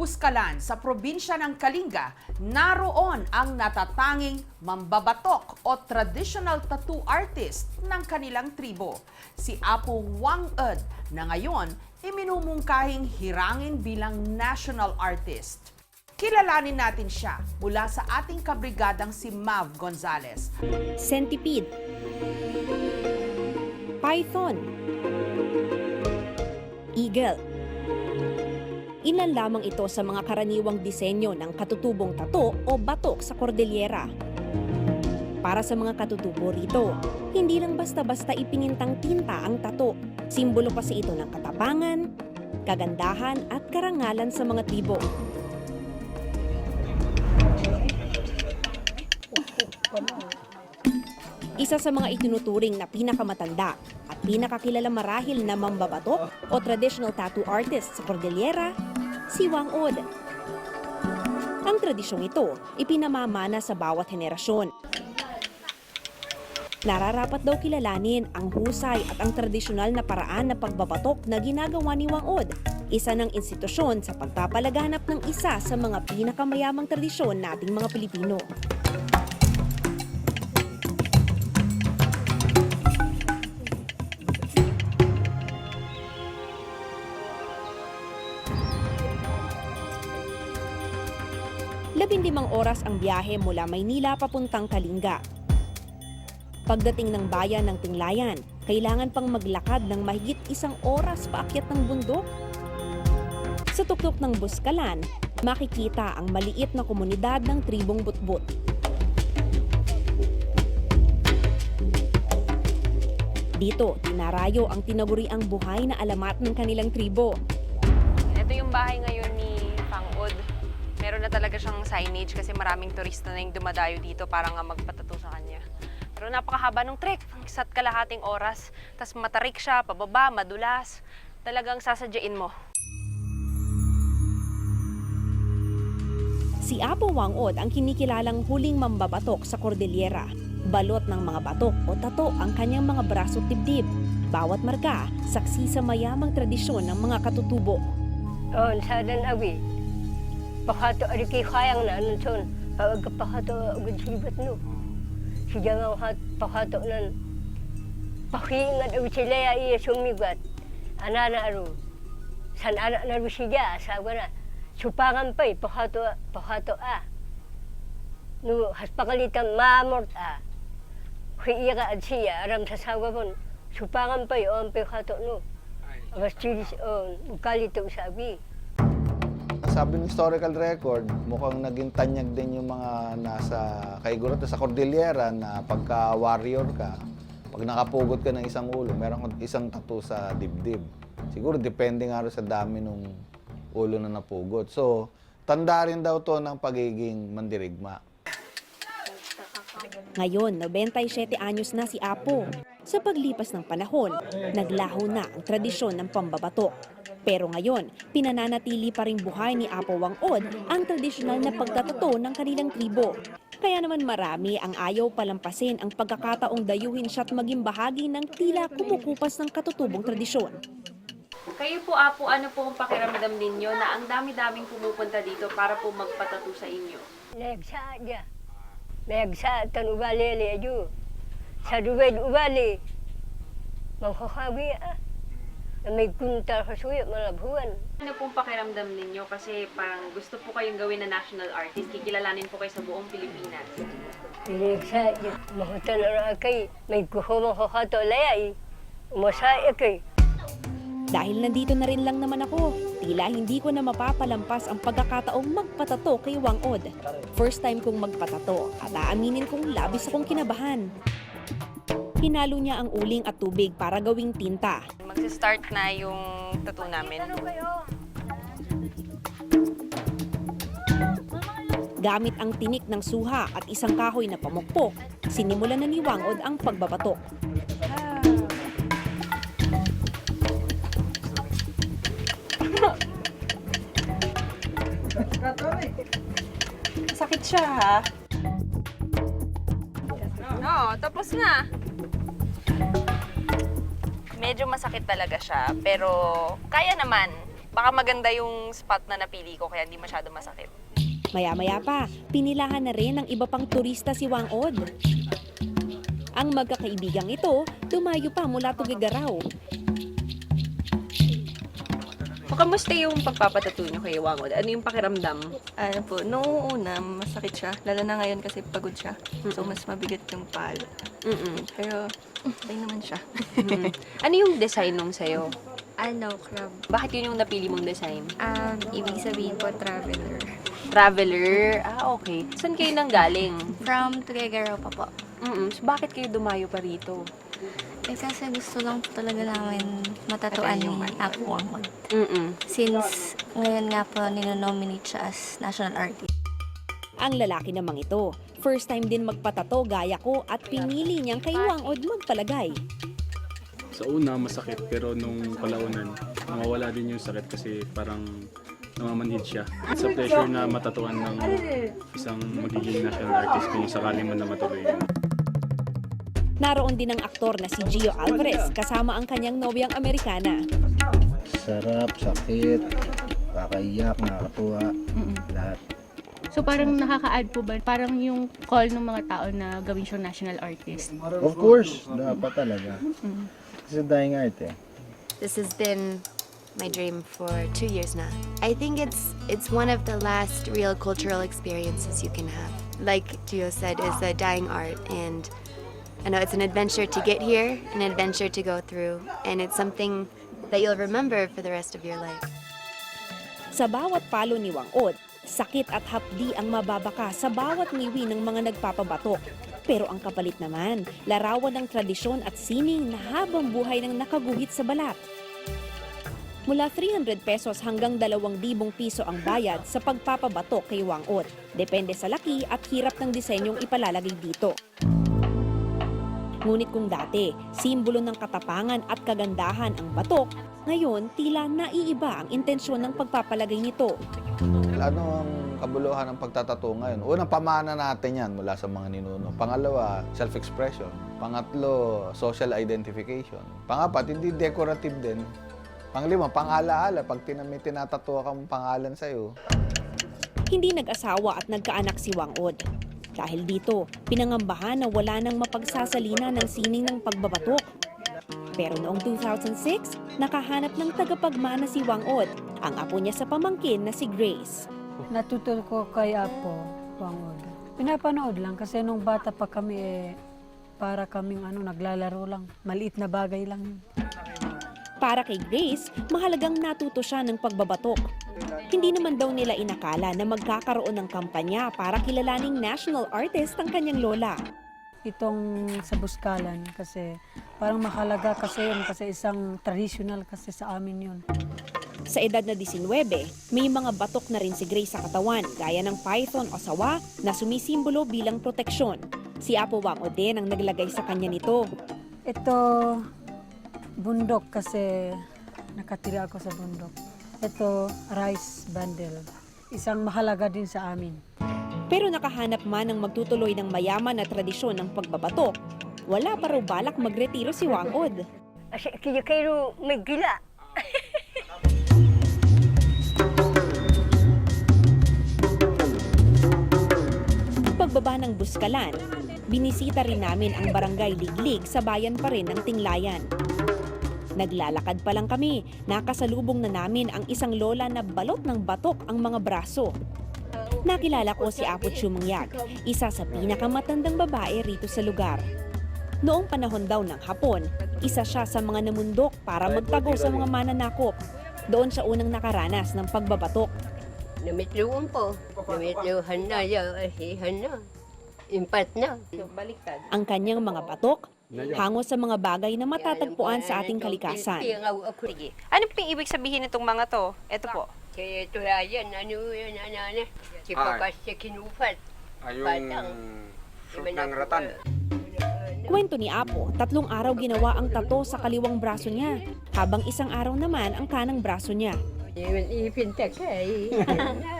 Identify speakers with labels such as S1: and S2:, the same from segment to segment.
S1: Buskalan sa probinsya ng Kalinga, naroon ang natatanging mambabatok o traditional tattoo artist ng kanilang tribo, si Apo Wang Ed na ngayon iminumungkahing hirangin bilang national artist. Kilalanin natin siya mula sa ating kabrigadang si Mav Gonzalez.
S2: centipede, python, eagle. Ilan lamang ito sa mga karaniwang disenyo ng katutubong tato o batok sa Cordillera. Para sa mga katutubo rito, hindi lang basta-basta ipinintang tinta ang tato. Simbolo kasi ito ng katapangan, kagandahan at karangalan sa mga tribo. Isa sa mga itinuturing na pinakamatanda at pinakakilalang marahil na mambabatok o traditional tattoo artist sa Cordillera, si Wang Od. Ang tradisyong ito ipinamamana sa bawat henerasyon. Nararapat daw kilalanin ang husay at ang tradisyonal na paraan na pagbabatok na ginagawa ni Wang Od, isa ng institusyon sa pagpapalaganap ng isa sa mga pinakamayamang tradisyon nating mga Pilipino. Labindimang oras ang biyahe mula Maynila papuntang Kalinga. Pagdating ng bayan ng Tinglayan, kailangan pang maglakad ng mahigit isang oras paakyat ng bundok. Sa tuktok ng Buskalan, makikita ang maliit na komunidad ng tribong Butbut. Dito, tinarayo ang tinaguriang buhay na alamat ng kanilang tribo.
S3: Ito yung bahay ngayon talaga siyang signage kasi maraming turista na yung dumadayo dito para nga magpatato sa kanya. Pero napakahaba ng trek, isa't kalahating oras. Tapos matarik siya, pababa, madulas. Talagang sasadyain mo.
S2: Si Apo Wangod ang kinikilalang huling mambabatok sa Cordillera. Balot ng mga batok o tato ang kanyang mga braso dibdib. Bawat marka, saksi sa mayamang tradisyon ng mga katutubo.
S4: On sa awi. Pakato ari kay kayang na nun son. Pag pakato agad sibat no. Siya nga hat pakato nan. Pakingat awi sila ya iya sumigat. Ana na aro. San anak na siya asawa na. Supangan pa eh, pakato pakato a. No, has pakalitan mamort a. Kuya ka at siya, aram sa sawa pon. Supangan pa eh, on pakato no. Agas chilis on, kalito sabi.
S5: Sabi ng historical record, mukhang naging tanyag din yung mga nasa kaigurat sa Cordillera na pagka warrior ka, pag nakapugot ka ng isang ulo, meron kang isang tattoo sa dibdib. Siguro depende nga rin sa dami ng ulo na napugot. So, tanda rin daw to ng pagiging mandirigma.
S2: Ngayon, 97 anyos na si Apo. Sa paglipas ng panahon, naglaho na ang tradisyon ng pambabatok. Pero ngayon, pinananatili pa rin buhay ni Apo Wangod ang tradisyonal na pagtatato ng kanilang tribo. Kaya naman marami ang ayaw palampasin ang pagkakataong dayuhin siya at maging bahagi ng tila kumukupas ng katutubong tradisyon.
S3: Kayo po, Apo, ano po ang pakiramdam ninyo na ang dami-daming pumupunta dito para po magpatato sa inyo?
S4: Nagsa niya. Nagsa tan ubali le aju. Sa duwed ubali. Mangkakabi ah. Na may kunta sa suyo malabuhan.
S3: Ano pong pakiramdam ninyo? Kasi parang gusto po kayong gawin na national artist. Kikilalanin po kayo sa buong Pilipinas.
S4: Nagsa niya. Mahutan na kay. May kuhumang kakato layay. Umasaya kay.
S2: Dahil nandito na rin lang naman ako, tila hindi ko na mapapalampas ang pagkakataong magpatato kay Wang Od. First time kong magpatato at aaminin kong labis akong kinabahan. Hinalo niya ang uling at tubig para gawing tinta.
S3: Magsa-start na yung tattoo namin.
S2: Gamit ang tinik ng suha at isang kahoy na pamukpok, sinimulan na ni Wang Od ang pagbabatok.
S1: Sakit siya ha?
S3: Oo, tapos na. Medyo masakit talaga siya, pero kaya naman. Baka maganda yung spot na napili ko kaya hindi masyado masakit.
S2: Maya-maya pa, pinilahan na rin ng iba pang turista si Wang Od. Ang magkakaibigang ito, dumayo pa mula Tugigaraw.
S3: Kamusta yung pagpapatato nyo kay Wangod? Ano yung pakiramdam?
S6: Ano po, noong una, masakit siya. Lalo na ngayon kasi pagod siya. So, mas mabigat yung palo.
S3: Mm-mm.
S6: Pero, okay naman siya.
S3: Mm. ano yung design nung sa'yo?
S7: Ano, crab?
S3: Bakit yun yung napili mong design?
S7: Um, ibig sabihin po, traveler.
S3: Traveler? Ah, okay. Saan kayo nang galing?
S7: From Tuguegarao pa po.
S3: Mm-mm. So, bakit kayo dumayo pa rito?
S7: Eh, kasi gusto lang po talaga namin matatuan yung Wangod.
S3: Mm-mm.
S7: Since ngayon nga po ninonominate siya as national artist.
S2: Ang lalaki namang ito, first time din magpatato gaya ko at pinili niyang kay Wang Od magpalagay.
S8: Sa una, masakit. Pero nung kalaunan, nawawala din yung sakit kasi parang namamanhid siya. It's a pleasure na matatuan ng isang magiging national artist kung sakaling man na matuloy yun.
S2: Naroon din ang aktor na si Gio Alvarez kasama ang kanyang nobyang Amerikana.
S9: Sarap, sakit, kakaiyak, nakakatuwa, lahat.
S10: So parang nakaka-add po ba? Parang yung call ng mga tao na gawin siyang national artist.
S9: Of course, dapat talaga. Kasi dying art eh.
S11: This has been my dream for two years now. I think it's it's one of the last real cultural experiences you can have. Like Gio said, is a dying art, and I know it's an adventure to get here, an adventure to go through, and it's something that you'll remember for the rest of your life.
S2: Sa bawat palo ni Wang Od, sakit at hapdi ang mababaka sa bawat ngiwi ng mga nagpapabatok. Pero ang kapalit naman, larawan ng tradisyon at sining na habang buhay ng nakaguhit sa balat. Mula 300 pesos hanggang 2,000 piso ang bayad sa pagpapabatok kay Wang Od. Depende sa laki at hirap ng disenyong ipalalagay dito. Ngunit kung dati, simbolo ng katapangan at kagandahan ang batok, ngayon tila naiiba ang intensyon ng pagpapalagay nito.
S5: Ano ang kabuluhan ng pagtatato ngayon? Unang, pamana natin yan mula sa mga ninuno. Pangalawa, self-expression. Pangatlo, social identification. Pangapat, hindi decorative din. Panglima, pangalaala. Pag tina- may tinatatua kang pangalan sa'yo,
S2: Hindi nag-asawa at nagkaanak si Wang Od. Dahil dito, pinangambahan na wala nang mapagsasalina ng sining ng pagbabatok. Pero noong 2006, nakahanap ng tagapagmana si Wang Od, ang apo niya sa pamangkin na si Grace.
S12: Natuto ko kay Apo Wangod. Pinapanood lang kasi nung bata pa kami eh, para kaming ano, naglalaro lang. Maliit na bagay lang.
S2: Para kay Grace, mahalagang natuto siya ng pagbabatok. Hindi naman daw nila inakala na magkakaroon ng kampanya para kilalaning national artist ang kanyang lola.
S12: Itong sa Buskalan kasi parang mahalaga kasi yun kasi isang traditional kasi sa amin yun.
S2: Sa edad na 19, may mga batok na rin si Grace sa katawan, gaya ng python o sawa na sumisimbolo bilang proteksyon. Si Apo Wang O din ang naglagay sa kanya nito.
S12: Ito bundok kasi nakatira ako sa bundok. Ito rice bundle. Isang mahalaga din sa amin.
S2: Pero nakahanap man ng magtutuloy ng mayaman na tradisyon ng pagbabatok, wala pa raw balak magretiro si Wang Od.
S4: Kasi kaya kayo may gila.
S2: Pagbaba ng Buskalan, binisita rin namin ang barangay Liglig sa bayan pa rin ng Tinglayan. Naglalakad pa lang kami, nakasalubong na namin ang isang lola na balot ng batok ang mga braso. Nakilala ko si Apo Chumangyag, isa sa pinakamatandang babae rito sa lugar. Noong panahon daw ng hapon, isa siya sa mga namundok para magtago sa mga mananakop. Doon siya unang nakaranas ng pagbabatok.
S4: Namitluan po. Namitluhan na, yahihan na. Impat na.
S3: So, baliktad.
S2: Ang kanyang mga batok, hango sa mga bagay na matatagpuan sa ating kalikasan.
S3: Sige. Ano po yung ibig sabihin nitong mga to? Ito po.
S4: Kaya ito na yan, ano yun, ano, ano. Si Papas si kinufat.
S13: Ay,
S4: Batang.
S13: shoot ng ratan.
S2: Kwento ni Apo, tatlong araw ginawa ang tato sa kaliwang braso niya, habang isang araw naman ang kanang braso niya.
S4: Ipintak ay.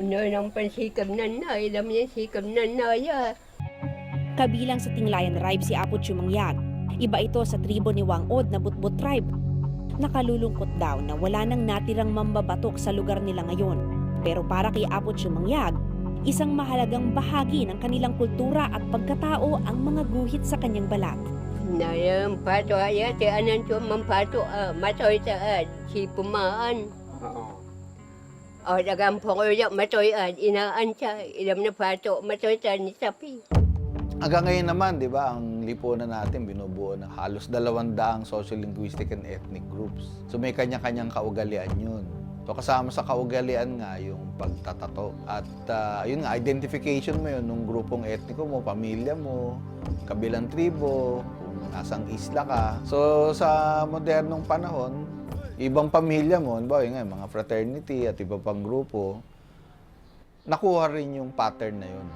S4: Ano nang pansikab na na, ilam niya na ya.
S2: Kabilang sa Tinglayan Tribe si Apo Chumangyag. Iba ito sa tribo ni Wang Od na Butbut Tribe. Nakalulungkot daw na wala nang natirang mambabatok sa lugar nila ngayon. Pero para kay Apo Chumangyag, isang mahalagang bahagi ng kanilang kultura at pagkatao ang mga guhit sa kanyang balat.
S13: Nayang pato ya ti anan tu mampato ah matoy taad si pumaan.
S14: Oo.
S13: O dagang pongoy matoy ad inaan siya ilam na pato matoy ta ni sapi.
S5: Hanggang ngayon naman, di ba, ang lipunan natin binubuo ng halos dalawang daang social-linguistic and ethnic groups. So may kanya-kanyang kaugalian yun. So kasama sa kaugalian nga yung pagtatato. At ah, yun nga, identification mo yun nung grupong etniko mo, pamilya mo, kabilang tribo, kung nasang isla ka. So sa modernong panahon, ibang pamilya mo, ba, nga, mga fraternity at iba pang grupo, nakuha rin yung pattern na yun.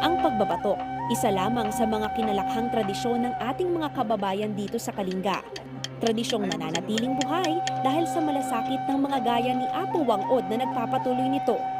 S2: Ang pagbabatok, isa lamang sa mga kinalakhang tradisyon ng ating mga kababayan dito sa Kalinga. Tradisyong nananatiling buhay dahil sa malasakit ng mga gaya ni Apo Wangod na nagpapatuloy nito